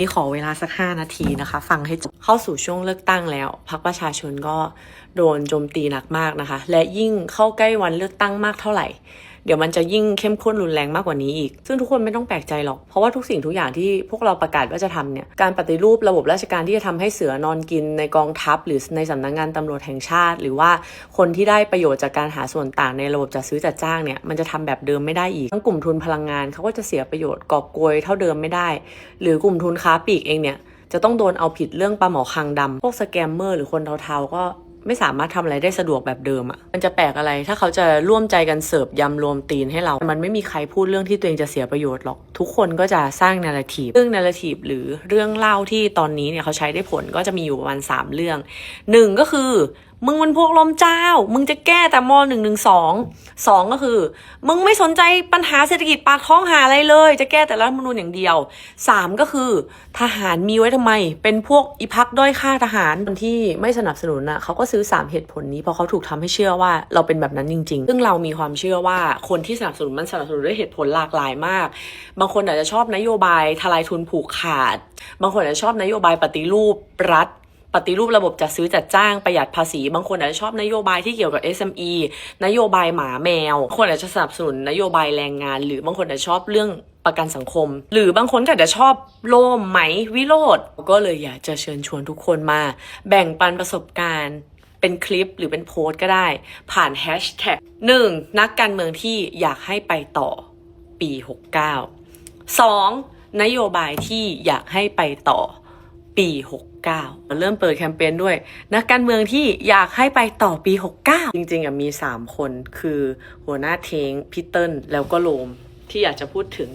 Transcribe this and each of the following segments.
นี่ขอเวลาสัก 5 นาทีนะคะ ฟังให้จบเข้าสู่ช่วงเลือกตั้งแล้วพรรคประชาชนก็โดนโจมตีหนักมากนะคะ และยิ่งเข้าใกล้วันเลือกตั้งมากเท่าไหร่ เดี๋ยวมันจะยิ่งเข้มข้นรุนแรงมากกว่านี้อีก ซึ่งทุกคนไม่ต้องแปลกใจหรอก เพราะว่าทุกสิ่งทุกอย่างที่พวกเราประกาศว่าจะทำเนี่ย การปฏิรูประบบราชการที่จะทำให้เสือนอนกินในกองทัพ หรือในสำนักงงานตำรวจแห่งชาติ หรือว่าคนที่ได้ประโยชน์จากการหาส่วนต่างในระบบจัดซื้อจัดจ้างเนี่ยมันจะทำแบบเดิมไม่ได้อีก ทั้งกลุ่มทุนพลังงานเขาก็จะเสียประโยชน์กอบโกยเท่าเดิมไม่ได้ หรือกลุ่มทุนค้าปลีกเองเนี่ยจะต้องโดนเอาผิดเรื่องปลาหมอคางดำพวกสแกมเมอร์หรือคนเทาๆก็ ไม่สามารถทำอะไรได้สะดวกแบบเดิมอะ่ะ มันจะแปลกอะไร ถ้าเขาจะร่วมใจกันเสิร์ฟยำรวมตีนให้เรา มันไม่มีใครพูดเรื่องที่ตัวเองจะเสียประโยชน์หรอก ทุกคนก็จะสร้างนาราทีฟซึ่งนาราทีฟหรือเรื่องเล่าที่ตอนนี้เนี่ยเขาใช้ได้ผลก็จะมีอยู่ประมาณสามเรื่องหนึ่งก็คือ มึงมันพวกลมเจ้า มึงจะแก้แต่มหนึ่งหนึ่งสองสองก็คือ มึงไม่สนใจปัญหาเศรษฐกิจปากท้องหาอะไรเลย จะแก้แต่รัฐมนูญอย่างเดียวสามก็คือ ทหารมีไว้ทำไม เป็นพวกอีพักด้อยค่าทหารคนที่ไม่สนับสนุนนะเขาก็ซื้อ3เหตุผลนี้เพราะเขาถูกทำให้เชื่อว่าเราเป็นแบบนั้นจริง ๆ ซึ่งเรามีความเชื่อว่าคนที่สนับสนุนมันสนับสนุนด้วยเหตุผลหลากหลายมาก บางคนอาจจะชอบนโยบายทลายทุนผูกขาด บางคนอาจจะชอบนโยบายปฏิรูปรัฐ ปฏิรูประบบจัดซื้อจัดจ้างประหยัดภาษี บางคนอาจจะชอบนโยบายที่เกี่ยวกับ SME นโยบายหมาแมวบางคนอาจจะสนับสนุนนโยบายแรงงาน หรือบางคนอาจจะชอบเรื่องประกันสังคม หรือบางคนก็อาจจะชอบโลมไหมวิโรธก็เลยอยากจะเชิญชวนทุกคนมา แบ่งปันประสบการณ์เป็นคลิปหรือเป็นโพสต์ก็ได้ ผ่านแฮชแท็กหนึ่งนักการเมืองที่อยากให้ไปต่อปี 69 2. นโยบายที่อยากให้ไปต่อปี 69 เริ่มเปิดแคมเปญด้วยนักการเมืองที่อยากให้ไปต่อปี 69 จริงๆอะมี 3 คนคือหัวหน้าเทงพี่เติลแล้วก็โลมที่อยากจะพูดถึง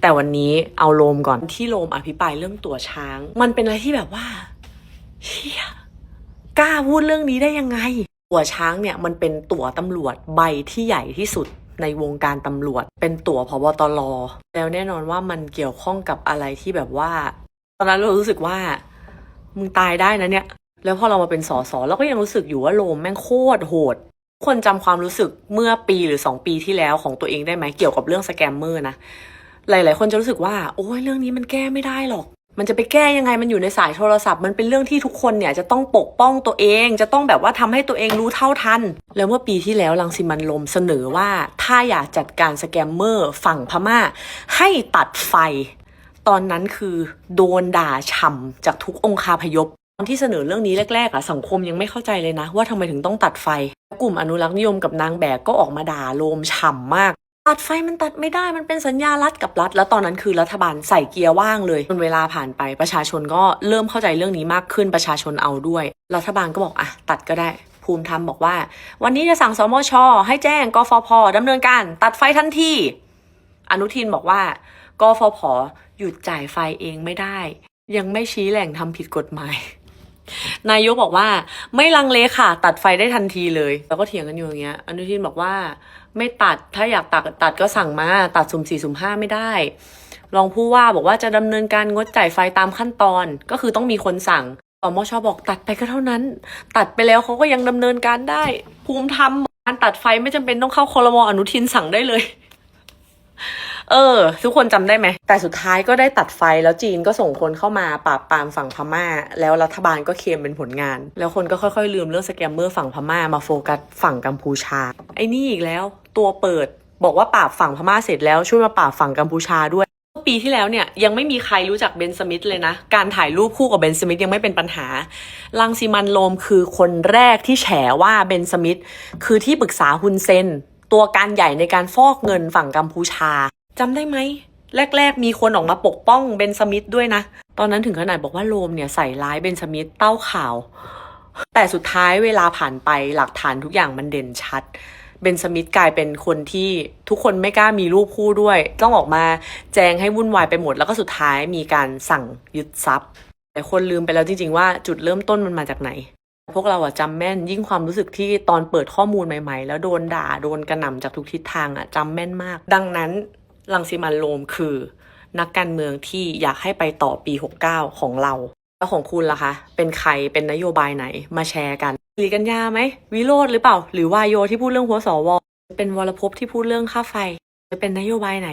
แต่วันนี้เอาโลมก่อนที่โลมอภิปรายเรื่องตัวช้าง มันเป็นอะไรที่แบบว่าเชี่ยกล้าพูดเรื่องนี้ได้ยังไง ตัวช้างเนี่ยมันเป็นตั๋วตำรวจใบที่ใหญ่ที่สุดในวงการตำรวจ เป็นตั๋วพบตรแล้วแน่นอนว่ามันเกี่ยวข้องกับอะไรที่แบบว่า ตอนนั้นเรารู้สึกว่า มึงตายได้นะเนี่ย แล้วพอเรามาเป็นสอสอเราก็ยังรู้สึกอยู่ว่าโลมแม่งโคตรโหดคนจำความรู้สึกเมื่อปีหรือสองปีที่แล้วของตัวเองได้ไหมเกี่ยวกับเรื่องสแกมเมอร์นะหลาย ๆ คนจะรู้สึกว่า โอ้ยเรื่องนี้มันแก้ไม่ได้หรอก มันจะไปแก้ยังไงมันอยู่ในสายโทรศัพท์ มันเป็นเรื่องที่ทุกคนเนี่ยจะต้องปกป้องตัวเอง จะต้องแบบว่าทำให้ตัวเองรู้เท่าทัน แล้วเมื่อปีที่แล้วลังสิมันลมเสนอว่าถ้าอยากจัดการสแกมเมอร์ฝั่งพม่า ให้ตัดไฟ ตอนนั้นคือโดนด่าฉ่ำจากทุกองคาพยพตอนที่เสนอเรื่องนี้แรกๆอะสังคมยังไม่เข้าใจเลยนะ ว่าทำไมถึงต้องตัดไฟ กลุ่มอนุรักษ์นิยมกับนางแบกก็ออกมาด่าโลมฉ่ำมาก ตัดไฟมันตัดไม่ได้มันเป็นสัญญารัฐกับรัฐ แล้วตอนนั้นคือรัฐบาลใส่เกียร์ว่างเลยจนเวลาผ่านไปประชาชนก็เริ่มเข้าใจเรื่องนี้มากขึ้นประชาชนเอาด้วย รัฐบาลก็บอกอะตัดก็ได้ภูมิธรรมบอกว่า วันนี้จะสั่งสมชให้แจ้งกฟพดำเนินการ ตัดไฟทันทีอนุทินบอกว่า กฟผหยุดจ่ายไฟเองไม่ได้ ยังไม่ชี้แหล่งทำผิดกฎหมาย นายกบอกว่า ไม่ลังเลค่ะ ตัดไฟได้ทันทีเลย แล้วก็เถียงกันอยู่อย่างเงี้ย อนุทินบอกว่า ไม่ตัดถ้าอยากตัดตัดก็สั่งมา ตัดสุ่มสี่สุ่มห้าไม่ได้รองผู้ว่าบอกว่าจะดำเนินการงดจ่ายไฟตามขั้นตอน ก็คือต้องมีคนสั่งอมชบอกตัดไปก็เท่านั้น ตัดไปแล้วเขาก็ยังดำเนินการได้ ภูมิธรรมการตัดไฟไม่จำเป็นต้องเข้าคอรมออนุทินสั่งได้เลย เออ ทุกคนจำได้ไหม แต่สุดท้ายก็ได้ตัดไฟแล้วจีนก็ส่งคนเข้ามาปราบปรามฝั่งพม่า แล้วรัฐบาลก็เคลมเป็นผลงาน แล้วคนก็ค่อยๆ ลืมเรื่องสแกมเมอร์ฝั่งพม่ามาโฟกัสฝั่งกัมพูชา ไอ้นี่อีกแล้ว ตัวเปิดบอกว่าปราบฝั่งพม่าเสร็จแล้วช่วยมาปราบฝั่งกัมพูชาด้วยปีที่แล้วเนี่ยยังไม่มีใครรู้จักเบนสมิธเลยนะ การถ่ายรูปคู่กับเบนสมิธยังไม่เป็นปัญหา ลังซิมันโลมคือคนแรกที่แฉว่าเบนสมิธคือที่ปรึกษาฮุนเซนตัวการใหญ่ในการฟอกเงินฝั่งกัมพูชา จำได้ไหม แรก ๆ มีคนออกมาปกป้องเบนสมิธด้วยนะ ตอนนั้นถึงขนาดบอกว่าโลมเนี่ยใส่ร้ายเบนสมิธเต้าข่าว แต่สุดท้ายเวลาผ่านไปหลักฐานทุกอย่างมันเด่นชัดเบนสมิธกลายเป็นคนที่ทุกคนไม่กล้ามีรูปคู่ด้วย ต้องออกมาแจงให้วุ่นวายไปหมด แล้วก็สุดท้ายมีการสั่งยึดทรัพย์ แต่คนลืมไปแล้วจริงๆว่าจุดเริ่มต้นมันมาจากไหน พวกเราอะจำแม่นยิ่งความรู้สึกที่ตอนเปิดข้อมูลใหม่ๆ แล้วโดนด่าโดนกระหน่ำจากทุกทิศทางอะจำแม่นมาก ดังนั้น ลังสิมันโรมคือ นักการเมืองที่อยากให้ไปต่อปี 69 ของเรา แล้วของคุณล่ะคะ เป็นใครเป็นนโยบายไหนมาแชร์กันหลีกัญญาไหมวิโรธหรือเปล่า หรือวายโยที่พูดเรื่องหัวสวเป็นวรพพที่พูดเรื่องค่าไฟจะเป็นนโยบายไหน